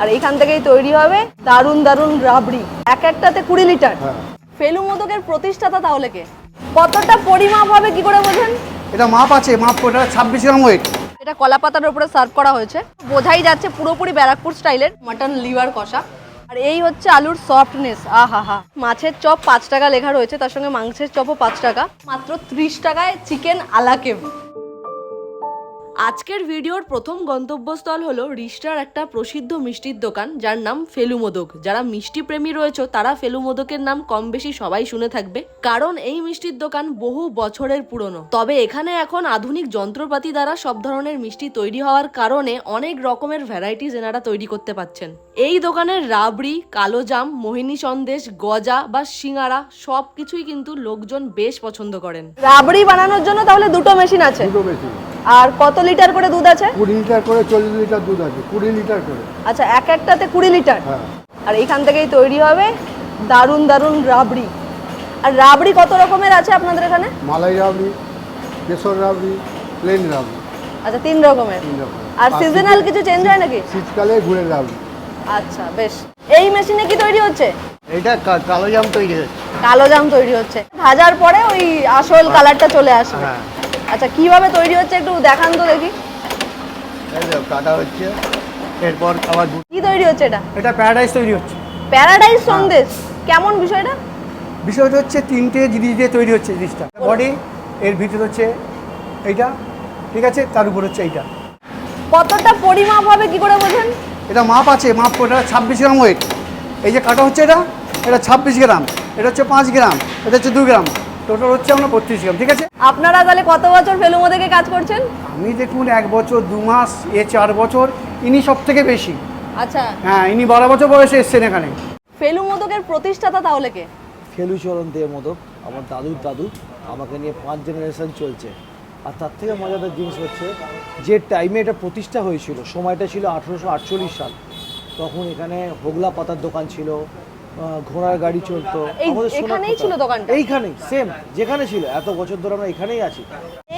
আর এখান থেকেই তৈরি হবে দারুণ দারুণ রাবড়ি। এক একটাতে কুড়ি লিটার। হ্যাঁ। ফেলু মোদকের প্রতিষ্ঠাতা তাহলে কে? কতটা পরিমাপ হবে কি করে বোঝেন? এটা মাপ আছে মাপ ওটা ছাব্বিশ গ্রাম ওয়েট এটা কলা পাতার উপরে সার্ভ করা হয়েছে। বোঝাই যাচ্ছে পুরোপুরি ব্যারাকপুর স্টাইলের মাটন লিভার কষা। আর এই হচ্ছে আলুর সফটনেস আহা হা মাছের চপ পাঁচ টাকা লেখা রয়েছে তার সঙ্গে মাংসের চপও পাঁচ টাকা। মাত্র ত্রিশ টাকায় চিকেন আলাকেভ আজকের ভিডিওর প্রথম গন্তব্যস্থল হলো রিস্টার একটা প্রসিদ্ধ মিষ্টির দোকান যার নাম ফেলু মোদক যারা মিষ্টি প্রেমী রয়েছে তারা ফেলু মোদকের নাম কম বেশি সবাই শুনে থাকবে কারণ এই মিষ্টির দোকান বহু বছরের পুরনো। তবে এখানে এখন আধুনিক যন্ত্রপাতি দ্বারা সব ধরনের মিষ্টি তৈরি হওয়ার কারণে অনেক রকমের ভ্যারাইটিস এনারা তৈরি করতে পাচ্ছেন। এই দোকানের রাবড়ি কালোজাম মোহিনী সন্দেশ গজা বা সিঙ্গারা সব কিছুই কিন্তু লোকজন বেশ পছন্দ করেন। রাবড়ি বানানোর জন্য তাহলে দুটো মেশিন আছে। দুটো বেশি আর কত লিটার করে দুধ আছে? কুড়ি লিটার করে চল্লিশ লিটার দুধ আছে কুড়ি লিটার করে। আচ্ছা এক একটাতে কুড়ি লিটার? হ্যাঁ। আর এখান থেকেই তৈরি হবে দারুণ দারুণ রাবড়ি। আর রাবড়ি কত রকমের আছে আপনাদের এখানে? মালাই রাবড়ি কেশর রাবড়ি প্লেন রাবড়ি। আচ্ছা তিন রকমের। তিন রকম আর সিজনাল কিছু চেঞ্জ হয় নাকি? শীতকালে ঘুরে রাবড়ি। আচ্ছা বেশ। এই মেশিনে কি তৈরি হচ্ছে? এটা কালো জাম তৈরি হচ্ছে। কালো জাম তৈরি হচ্ছে। ভাজার পরে ওই আসল কালারটা চলে আসবে। হ্যাঁ। আচ্ছা কীভাবে তৈরি হচ্ছে একটু দেখান তো দেখি। কাটা হচ্ছে এরপর আবার কি তৈরি হচ্ছে এটা? এটা প্যারাডাইস তৈরি হচ্ছে। প্যারাডাইস সন্দেশ কেমন বিষয়টা? বিষয়টা হচ্ছে তিনটে জিনিস দিয়ে তৈরি হচ্ছে জিনিসটা। বডি এর ভিতরে হচ্ছে এইটা ঠিক আছে? তার উপর হচ্ছে এইটা। কতটা পরিমাপ হবে কি করে বোঝেন? এটা মাপ আছে মাপ ওটা ছাব্বিশ গ্রাম ওয়েট এই যে কাটা হচ্ছে এটা এটা ছাব্বিশ গ্রাম। এটা হচ্ছে পাঁচ গ্রাম এটা হচ্ছে দু গ্রাম। টোটাল হচ্ছে আমরা বত্রিশ গ্রাম ঠিক আছে? আপনারা তাহলে কত বছর ফেলুমো থেকে কাজ করছেন? আমি দেখুন এক বছর দু মাস এ চার বছর ইনি সব থেকে বেশি। আচ্ছা। হ্যাঁ ইনি বারো বছর বয়সে এসছেন এখানে। ফেলু মোদকের প্রতিষ্ঠাতা তাহলে কে? ফেলুচরণ দে মোদক আমার দাদুর দাদু আমাকে নিয়ে পাঁচ জেনারেশন চলছে। আর তার থেকে মজাদার জিনিস হচ্ছে যে টাইমে এটা প্রতিষ্ঠা হয়েছিল সময়টা ছিল আঠেরোশো আটচল্লিশ সাল। তখন এখানে হোগলা পাতার দোকান ছিল ঘোড়ার গাড়ি চলতো। আমাদের এখানেই ছিল দোকানটা? এইখানেই সেম যেখানে ছিল এত বছর ধরে আমরা এখানেই আছি।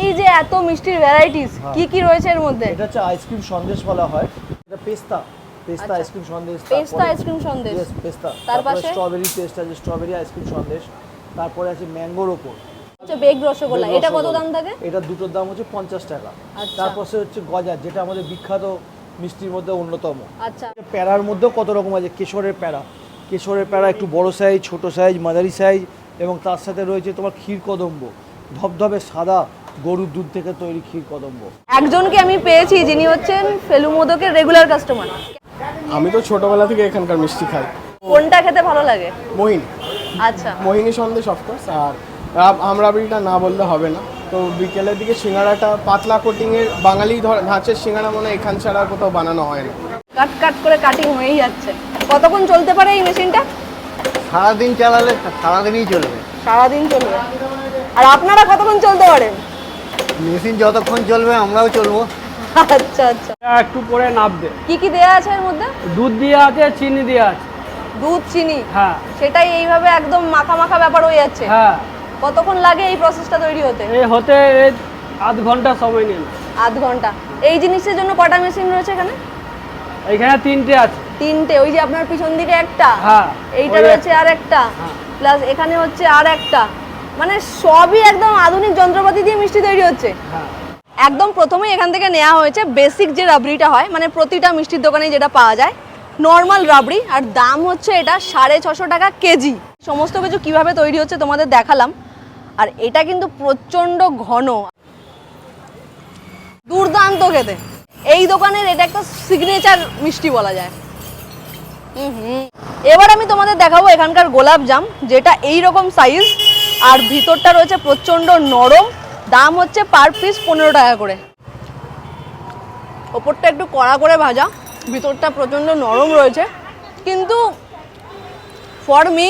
এই যে এত মিষ্টির ভ্যারাইটিস কি কি রয়েছে এর মধ্যে? এটা হচ্ছে আইসক্রিম সন্দেশ বলা হয়। এটা পেস্তা পেস্তা আচ্ছা। আইসক্রিম সন্দেশ পেস্তা আইসক্রিম সন্দেশ। পেস্তা। তার পাশে? স্ট্রবেরি পেস্ট আছে স্ট্রবেরি আইসক্রিম সন্দেশ। তারপরে আছে ম্যাঙ্গোর ওপর। হচ্ছে বেগ রসগোল্লা। এটা কত দাম থাকে? এটা দুটোর দাম হচ্ছে পঞ্চাশ টাকা। আচ্ছা। তারপর সে হচ্ছে গজা যেটা আমাদের বিখ্যাত মিষ্টির মধ্যে অন্যতম। আচ্ছা। প্যারার মধ্যেও কত রকম আছে? কেশরের প্যারা কেশরের প্যাড়া একটু বড় সাইজ ছোট সাইজ মাঝারি সাইজ এবং তার সাথে রয়েছে তোমার ক্ষীর কদম্ব। ধবধবে সাদা গরুর দুধ থেকে তৈরি ক্ষীর কদম্ব। একজনকে আমি পেয়েছি যিনি হচ্ছেন ফেলু মোদকের রেগুলার কাস্টমার আমি তো ছোটবেলা থেকে এখানকার মিষ্টি খাই। কোনটা খেতে ভালো লাগে? মোহিনী। আচ্ছা। মোহিনী সন্দেশ অফকোর্স আর রাব আমরাবড়িটা না বললে হবে না। তো বিকেলের দিকে সিঙ্গাড়াটা পাতলা কোটিংয়ের বাঙালি ধর- ধাঁচের সিঙ্গাড়া মনে এখান ছাড়া আর কোথাও বানানো হয় না। কাট কাট করে কাটিং হয়েই যাচ্ছে। কতক্ষণ চলতে পারে এই মেশিনটা? সারাদিন চালালে সারাদিনই চলবে। সারাদিন চলবে। আর আপনারা কতক্ষণ চলতে পারেন? মেশিন যতক্ষণ চলবে আমরাও চলবো। আচ্ছা আচ্ছা। একটু পরে নাববে কি কি দেয়া আছে এর মধ্যে? দুধ দিয়ে আছে চিনি দিয়ে আছে। দুধ চিনি? হ্যাঁ। সেটাই এইভাবে একদম মাখা মাখা ব্যাপার হয়ে যাচ্ছে। হ্যাঁ। কতক্ষণ লাগে এই প্রসেসটা তৈরি হতে? এই হতে আধ ঘণ্টা সময় নিন আধ ঘণ্টা। এই জিনিসের জন্য কটা মেশিন রয়েছে এখানে? এইখানে তিনটে আছে। তিনটে ওই যে আপনার পিছন দিকে একটা হ্যাঁ, এইটা রয়েছে আর একটা। প্লাস এখানে হচ্ছে আর একটা। মানে সবই একদম আধুনিক যন্ত্রপাতি দিয়ে মিষ্টি তৈরি হচ্ছে। হ্যাঁ। একদম প্রথমেই এখান থেকে নেওয়া হয়েছে বেসিক যে রাবড়িটা হয় মানে প্রতিটা মিষ্টির দোকানে যেটা পাওয়া যায় নর্মাল রাবড়ি। আর দাম হচ্ছে এটা সাড়ে ছশো টাকা কেজি। সমস্ত কিছু কীভাবে তৈরি হচ্ছে তোমাদের দেখালাম। আর এটা কিন্তু প্রচণ্ড ঘন। দুর্দান্ত খেতে। এই দোকানের এটা একটা সিগনেচার মিষ্টি বলা যায়। এবার আমি তোমাদের দেখাবো এখানকার গোলাপ জাম, যেটা এই রকম সাইজ আর ভিতরটা রয়েছে প্রচণ্ড নরম। দাম হচ্ছে পার পিস পনেরো টাকা করে। ওপরটা একটু কড়া করে ভাজা, ভিতরটা প্রচণ্ড নরম রয়েছে। কিন্তু ফর মি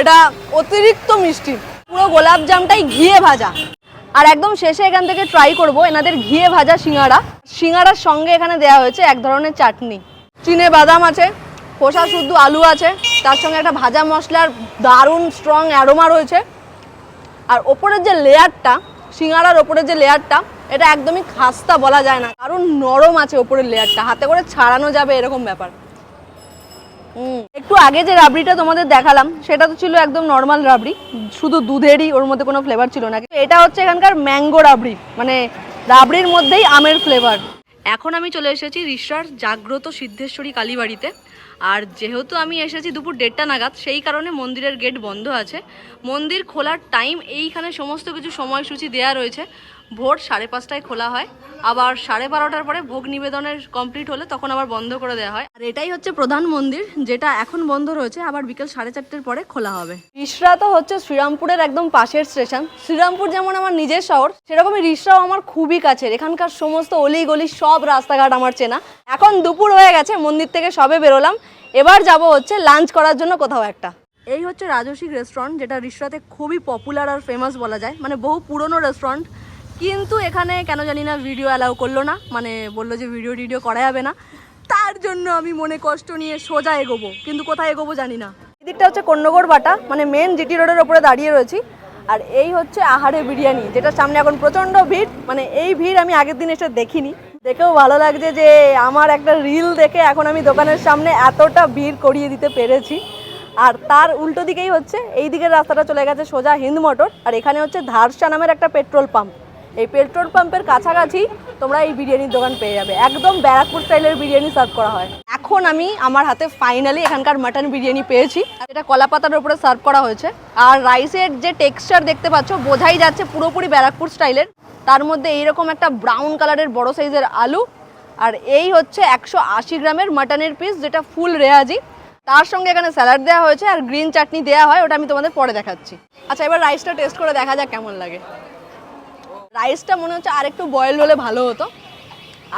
এটা অতিরিক্ত মিষ্টি। পুরো গোলাপ জামটাই ঘিয়ে ভাজা। আর একদম শেষে এখান থেকে ট্রাই করব এনাদের ঘিয়ে ভাজা সিঙ্গারা। সিঙ্গারার সঙ্গে এখানে দেওয়া হয়েছে এক ধরনের চাটনি। চিনে বাদাম আছে খোসা শুদ্ধ আলু আছে, তার সঙ্গে একটা ভাজা মশলার দারুণ স্ট্রং অ্যারোমা রয়েছে। আর ওপরের যে লেয়ারটা, সিঙ্গারার ওপরের যে লেয়ারটা, এটা একদমই খাস্তা বলা যায় না। কারণ নরম আছে ওপরের লেয়ারটা, হাতে করে ছাড়ানো যাবে এরকম ব্যাপার। একটু আগে যে রাবড়িটা তোমাদের দেখালাম, সেটা তো ছিল একদম নর্মাল রাবড়ি, শুধু দুধেরই, ওর মধ্যে কোনো ফ্লেভার ছিল না। এটা হচ্ছে এখানকার ম্যাঙ্গো রাবড়ি মানে রাবড়ির মধ্যেই আমের ফ্লেভার এখন আমি চলে এসেছি রিসার জাগ্রত সিদ্ধেশ্বরী কালীবাড়িতে। আর যেহেতু আমি এসেছি দুপুর দেড়টা নাগাদ, সেই কারণে মন্দিরের গেট বন্ধ আছে। মন্দির খোলার টাইম এইখানে সমস্ত কিছু সময়সূচি দেয়া রয়েছে। ভোর সাড়ে পাঁচটায় খোলা হয়। আবার সাড়ে বারোটার পরে ভোগ নিবেদনের কমপ্লিট হলে তখন আবার বন্ধ করে দেওয়া হয়। আর এটাই হচ্ছে প্রধান মন্দির যেটা এখন বন্ধ রয়েছে আবার বিকেল সাড়ে চারটের পরে খোলা হবে। রিসরা তো হচ্ছে শ্রীরামপুরের একদম পাশের স্টেশন শ্রীরামপুর যেমন আমার নিজের শহর সেরকমই রিসরাও আমার খুবই কাছের। এখানকার সমস্ত অলি গলি সব রাস্তাঘাট আমার চেনা। এখন দুপুর হয়ে গেছে মন্দির থেকে সবে বেরোলাম। এবার যাব হচ্ছে লাঞ্চ করার জন্য কোথাও একটা। এই হচ্ছে রাজসিক রেস্টুরেন্ট যেটা রিসরাতে খুবই পপুলার আর ফেমাস বলা যায়। মানে বহু পুরনো রেস্টুরেন্ট কিন্তু এখানে কেন জানি না ভিডিও অ্যালাউ করল না। মানে বলল যে ভিডিও টিডিও করা যাবে না। তার জন্য আমি মনে কষ্ট নিয়ে সোজা এগোবো। কিন্তু কোথায় এগোবো জানি না। এদিকটা হচ্ছে কন্যগড় বাটা মানে মেন জিটি রোডের ওপরে দাঁড়িয়ে রয়েছি। আর এই হচ্ছে আহারে বিরিয়ানি যেটা সামনে এখন প্রচণ্ড ভিড়। মানে এই ভিড় আমি আগের দিন এসে দেখিনি। দেখেও ভালো লাগছে যে আমার একটা রিল দেখে এখন আমি দোকানের সামনে এতটা ভিড় করিয়ে দিতে পেরেছি। আর তার উল্টো দিকেই হচ্ছে, এই দিকের রাস্তাটা চলে গেছে সোজা হিন্দ মোটর। আর এখানে হচ্ছে ধারসা নামের একটা পেট্রোল পাম্প। এই পেট্রোল পাম্পের কাছাকাছি তোমরা এই বিরিয়ানির দোকান পেয়ে যাবে। একদম ব্যারাকপুর স্টাইলের বিরিয়ানি সার্ভ করা হয়। এখন আমি আমার হাতে ফাইনালি এখানকার মাটন বিরিয়ানি পেয়েছি। এটা কলা পাতার উপরে সার্ভ করা হয়েছে। আর রাইসের যে টেক্সচার দেখতে পাচ্ছ, বোঝাই যাচ্ছে পুরোপুরি ব্যারাকপুর স্টাইলের। তার মধ্যে এইরকম একটা ব্রাউন কালারের বড় সাইজের আলু। আর এই হচ্ছে একশো আশি গ্রামের মাটনের পিস যেটা ফুল রেয়াজি। তার সঙ্গে এখানে স্যালাড দেওয়া হয়েছে আর গ্রিন চাটনি দেওয়া হয়, ওটা আমি তোমাদের পরে দেখাচ্ছি। আচ্ছা এবার রাইসটা টেস্ট করে দেখা যাক কেমন লাগে। রাইসটা মনে হচ্ছে আর একটু বয়েল হলে ভালো হতো।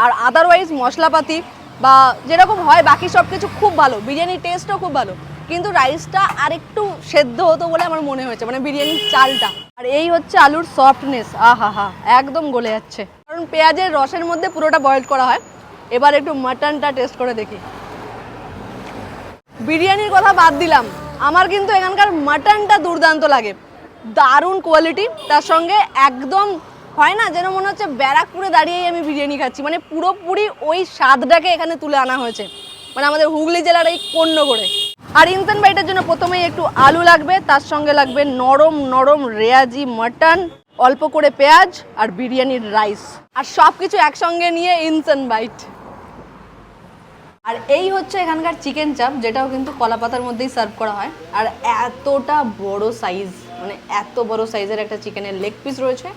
আর আদারওয়াইজ মশলাপাতি বা যেরকম হয় বাকি সব কিছু খুব ভালো, বিরিয়ানির টেস্টও খুব ভালো। কিন্তু রাইসটা আর একটু সেদ্ধ হতো বলে আমার মনে হয়েছে মানে বিরিয়ানির চালটা। আর এই হচ্ছে আলুর সফটনেস আহা হা একদম গলে যাচ্ছে। কারণ পেঁয়াজের রসের মধ্যে পুরোটা বয়েল করা হয়। এবার একটু মাটনটা টেস্ট করে দেখি। বিরিয়ানির কথা বাদ দিলাম। আমার কিন্তু এখানকার মাটনটা দুর্দান্ত লাগে। দারুণ কোয়ালিটি তার সঙ্গে একদম হয় না, যেন মনে হচ্ছে ব্যারাকপুরে দাঁড়িয়েই আমি বিরিয়ানি খাচ্ছি। মানে পুরোপুরি ওই স্বাদটাকে এখানে তুলে আনা হয়েছে। মানে আমাদের হুগলি জেলার এই করে আর ইনসান বাইটের জন্য প্রথমেই একটু আলু লাগবে, তার সঙ্গে লাগবে নরম নরম রেয়াজি মাটন, অল্প করে পেঁয়াজ আর বিরিয়ানির রাইস। আর সব কিছু একসঙ্গে নিয়ে ইনসান বাইট। আর এই হচ্ছে এখানকার চিকেন চাপ, যেটাও কিন্তু কলা পাতার মধ্যেই সার্ভ করা হয়। আর এতটা বড় সাইজ মানে এত বড় সাইজের একটা চিকেনের লেগ পিস রয়েছে।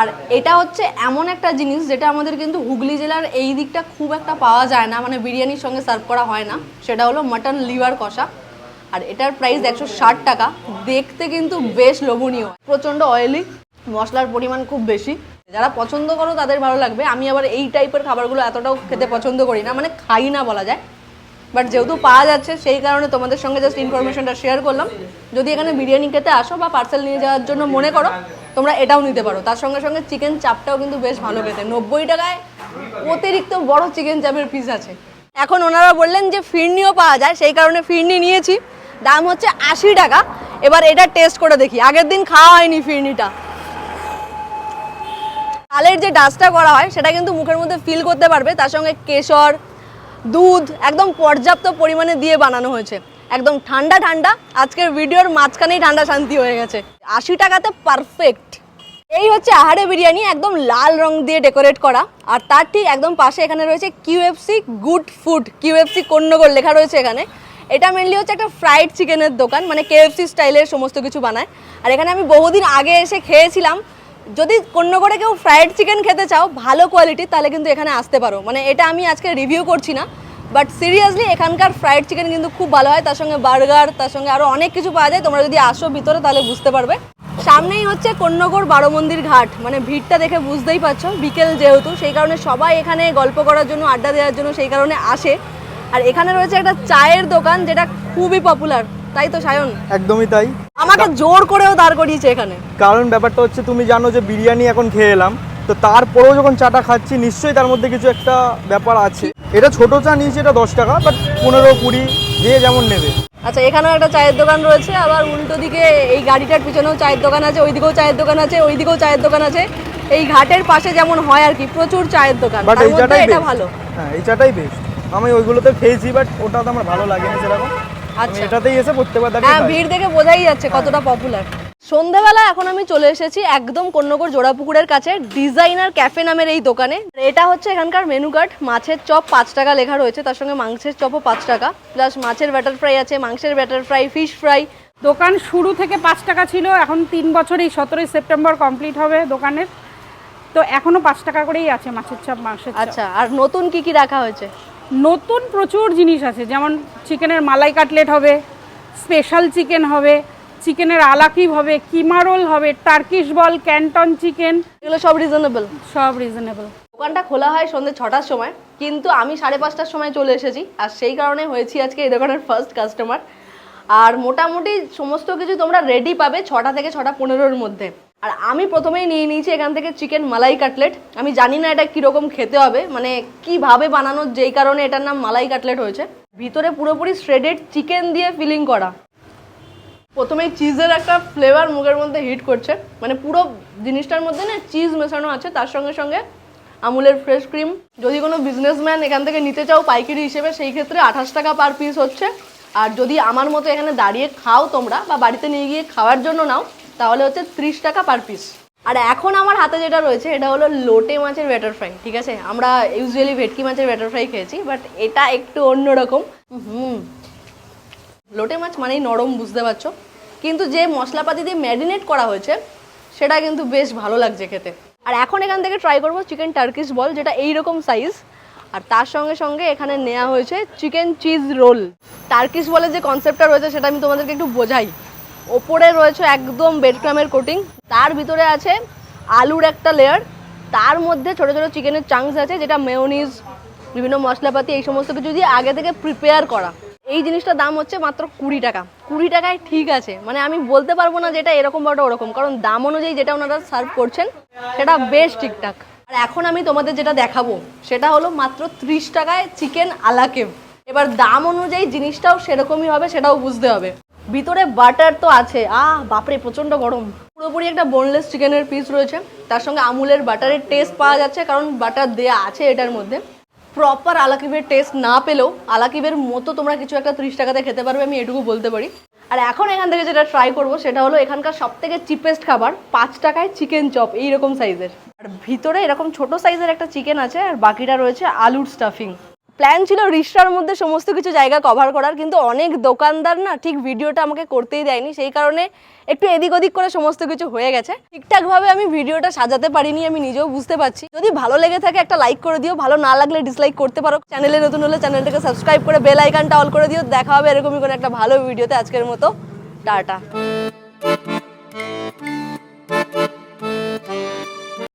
আর এটা হচ্ছে এমন একটা জিনিস যেটা আমাদের কিন্তু হুগলি জেলার এই দিকটা খুব একটা পাওয়া যায় না মানে বিরিয়ানির সঙ্গে সার্ভ করা হয় না। সেটা হলো মাটন লিভার কষা। আর এটার প্রাইস একশো ষাট টাকা। দেখতে কিন্তু বেশ লোভনীয়। প্রচণ্ড অয়েলি মশলার পরিমাণ খুব বেশি। যারা পছন্দ করো তাদের ভালো লাগবে। আমি আবার এই টাইপের খাবারগুলো এতটাও খেতে পছন্দ করি না মানে খাই না বলা যায়। বাট যেহেতু পাওয়া যাচ্ছে, সেই কারণে তোমাদের সঙ্গে জাস্ট ইনফরমেশনটা শেয়ার করলাম। যদি এখানে বিরিয়ানি খেতে আসো বা পার্সেল নিয়ে যাওয়ার জন্য মনে করো তোমরা এটাও নিতে পারো। তার সঙ্গে সঙ্গে চিকেন চাপটাও কিন্তু বেশ ভালো পেতে নব্বই টাকায় অতিরিক্ত বড় চিকেন চাপের পিস আছে। এখন ওনারা বললেন যে ফিরনিও পাওয়া যায়, সেই কারণে ফিরনি নিয়েছি। দাম হচ্ছে আশি টাকা। এবার এটা টেস্ট করে দেখি। আগের দিন খাওয়া হয়নি ফিরনিটা। তালের যে ডাস্টটা করা হয়, সেটা কিন্তু মুখের মধ্যে ফিল করতে পারবে। তার সঙ্গে কেশর, দুধ, একদম পর্যাপ্ত পরিমাণে দিয়ে বানানো হয়েছে। একদম ঠান্ডা ঠান্ডা। আজকের ভিডিওর মাঝখানেই ঠান্ডা শান্তি হয়ে গেছে। আশি টাকাতে পারফেক্ট এই হচ্ছে আহারে বিরিয়ানি, একদম লাল রং দিয়ে ডেকোরেট করা। আর তার ঠিক একদম পাশে এখানে রয়েছে QFC good food QFC Konnagar লেখা রয়েছে এখানে। এটা মেনলি হচ্ছে একটা ফ্রাইড চিকেনের দোকান মানে কেএফসি স্টাইলের সমস্ত কিছু বানায়। আর এখানে আমি বহুদিন আগে এসে খেয়েছিলাম। যদি কন্যগড়ে কেউ ফ্রাইড চিকেন খেতে চাও, ভালো কোয়ালিটির তাহলে কিন্তু এখানে আসতে পারো। মানে এটা আমি আজকে রিভিউ করছি না। বাট সিরিয়াসলি এখানকার ফ্রাইড চিকেন কিন্তু খুব ভালো হয়। তার সঙ্গে বার্গার তার সঙ্গে আরও অনেক কিছু পাওয়া যায়। তোমরা যদি আসো ভিতরে, তাহলে বুঝতে পারবে। সামনেই হচ্ছে কন্যগড় বারো মন্দির ঘাট। মানে ভিড়টা দেখে বুঝতেই পারছ বিকেল যেহেতু সেই কারণে সবাই এখানে গল্প করার জন্য আড্ডা দেওয়ার জন্য সেই কারণে আসে। আর এখানে রয়েছে একটা চায়ের দোকান যেটা খুবই পপুলার তাই তো সায়ন? একদমই তাই। আমাকে জোর করেও দাঁড় করিয়েছে এখানে। কারণ ব্যাপারটা হচ্ছে তুমি জানো যে বিরিয়ানি এখন খেয়ে এলাম তো তারপরেও যখন চাটা খাচ্ছি নিশ্চয়ই তার মধ্যে কিছু একটা ব্যাপার আছে। এটা ছোট চা নিয়েছে এটা দশ টাকা বাট পনেরো কুড়ি যে যেমন নেবে। আচ্ছা এখানেও একটা চায়ের দোকান রয়েছে আবার উল্টো দিকে এই গাড়িটার পিছনেও চায়ের দোকান আছে ওই দিকেও চায়ের দোকান আছে ওই দিকেও চায়ের দোকান আছে। এই ঘাটের পাশে যেমন হয় আর কি প্রচুর চায়ের দোকান বাট এই চাটাই এটা ভালো। হ্যাঁ এই চাটাই বেস্ট আমি ওইগুলোতে খেয়েছি বাট ওটা তো আমার ভালো লাগেনি সেরকম। আচ্ছা। এটাতেই এসে প্রত্যেকবার দাঁড়িয়ে হ্যাঁ ভিড় দেখে বোঝাই যাচ্ছে কতটা পপুলার সন্ধেবেলা এখন আমি চলে এসেছি একদম কন্যগর জোড়াপুকুরের কাছে ডিজাইনার ক্যাফে নামের এই দোকানে। এটা হচ্ছে এখানকার মেনু কার্ড মাছের চপ পাঁচ টাকা লেখা রয়েছে তার সঙ্গে মাংসের চপও পাঁচ টাকা। প্লাস মাছের ব্যাটার ফ্রাই আছে মাংসের ব্যাটার ফ্রাই ফিশ ফ্রাই দোকান শুরু থেকে পাঁচ টাকা ছিল এখন তিন বছর এই সতেরোই সেপ্টেম্বর কমপ্লিট হবে দোকানের। তো এখনও পাঁচ টাকা করেই আছে মাছের চপ মাংসের আচ্ছা আর নতুন কি কি রাখা হয়েছে? নতুন প্রচুর জিনিস আছে যেমন চিকেনের মালাই কাটলেট হবে স্পেশাল চিকেন হবে চিকেনের আলাকিব হবে কিমা রোল হবে টার্কিশ বল ক্যান্টন চিকেন? এগুলো সব রিজনেবল সব রিজনেবল দোকানটা খোলা হয় সন্ধ্যে ছটার সময় কিন্তু আমি সাড়ে পাঁচটার সময় চলে এসেছি আর সেই কারণে হয়েছি আজকে এই দোকানের ফার্স্ট কাস্টমার আর মোটামুটি সমস্ত কিছু তোমরা রেডি পাবে ছটা থেকে ছটা পনেরোর মধ্যে। আর আমি প্রথমেই নিয়ে নিয়েছি এখান থেকে চিকেন মালাই কাটলেট। আমি জানি না এটা কীরকম খেতে হবে মানে কীভাবে বানানো যেই কারণে এটার নাম মালাই কাটলেট হয়েছে। ভিতরে পুরোপুরি শ্রেডেড চিকেন দিয়ে ফিলিং করা। প্রথমেই চিজের একটা ফ্লেভার মুখের মধ্যে হিট করছে। মানে পুরো জিনিসটার মধ্যে না চিজ মেশানো আছে, তার সঙ্গে সঙ্গে আমুলের ফ্রেশ ক্রিম যদি কোনো বিজনেসম্যান এখান থেকে নিতে চাও পাইকারি হিসেবে, সেই ক্ষেত্রে আঠাশ টাকা পার পিস হচ্ছে। আর যদি আমার মতো এখানে দাঁড়িয়ে খাও তোমরা বা বাড়িতে নিয়ে গিয়ে খাওয়ার জন্য নাও, তাহলে হচ্ছে ত্রিশ টাকা পার পিস আর এখন আমার হাতে যেটা রয়েছে, এটা হলো লোটে মাছের ব্যাটার ফ্রাই ঠিক আছে? আমরা ইউজুয়ালি ভেটকি মাছের ব্যাটার ফ্রাই খেয়েছি বাট এটা একটু অন্যরকম। হুম। লোটে মাছ মানেই নরম, বুঝতে পারছ? কিন্তু যে মশলাপাতি দিয়ে ম্যারিনেট করা হয়েছে, সেটা কিন্তু বেশ ভালো লাগছে খেতে। আর এখন এখান থেকে ট্রাই করব চিকেন টার্কিশ বল যেটা এই রকম সাইজ আর তার সঙ্গে সঙ্গে এখানে নেওয়া হয়েছে চিকেন চিজ রোল টার্কিশ বলে যে কনসেপ্টটা রয়েছে, সেটা আমি তোমাদেরকে একটু বোঝাই। ওপরে রয়েছে একদম বেডক্রামের কোটিং তার ভিতরে আছে আলুর একটা লেয়ার তার মধ্যে ছোটো ছোটো চিকেনের চাংস আছে, যেটা মেয়োনিজ বিভিন্ন মশলাপাতি, এই সমস্ত কিছু দিয়ে আগে থেকে প্রিপেয়ার করা। এই জিনিসটার দাম হচ্ছে মাত্র কুড়ি টাকা। কুড়ি টাকায় ঠিক আছে। মানে আমি বলতে পারব না যেটা এরকম বা ওরকম, কারণ দাম অনুযায়ী যেটা ওনারা সার্ভ করছেন, সেটা বেশ ঠিকঠাক। আর এখন আমি তোমাদের যেটা দেখাবো, সেটা হলো মাত্র ত্রিশ টাকায় চিকেন আলাকেভ এবার দাম অনুযায়ী জিনিসটাও সেরকমই হবে, সেটাও বুঝতে হবে। ভিতরে বাটার তো আছে। আহ, বাপরে প্রচণ্ড গরম। পুরোপুরি একটা বোনলেস চিকেনের পিস রয়েছে। তার সঙ্গে আমুলের বাটারের টেস্ট পাওয়া যাচ্ছে, কারণ বাটার দেয়া আছে এটার মধ্যে। প্রপার আলাকিবের টেস্ট না পেলেও আলাকিবের মতো তোমরা কিছু একটা ত্রিশ টাকাতে খেতে পারবে, আমি এটুকু বলতে পারি। আর এখন এখান থেকে যেটা ট্রাই করব, সেটা হলো এখানকার সব থেকে চিপেস্ট খাবার, পাঁচ টাকায় চিকেন চপ এইরকম সাইজের আর ভিতরে এরকম ছোট সাইজের একটা চিকেন আছে, আর বাকিটা রয়েছে আলুর স্টাফিং প্ল্যান ছিল রিস্টার মধ্যে সমস্ত কিছু জায়গা কভার করার, কিন্তু অনেক দোকানদার না ঠিক ভিডিওটা আমাকে করতেই দেয়নি, সেই কারণে একটু এদিক ওদিক করে সমস্ত কিছু হয়ে গেছে। ঠিকঠাকভাবে আমি ভিডিওটা সাজাতে পারিনি, আমি নিজেও বুঝতে পারছি। যদি ভালো লেগে থাকে একটা লাইক করে দিও, ভালো না লাগলে ডিসলাইক করতে পারো। চ্যানেলে নতুন হলে চ্যানেলটাকে সাবস্ক্রাইব করে বেল আইকনটা অল করে দিও। দেখা হবে এরকমই কোনো একটা ভালো ভিডিওতে আজকের মতো। টাটা।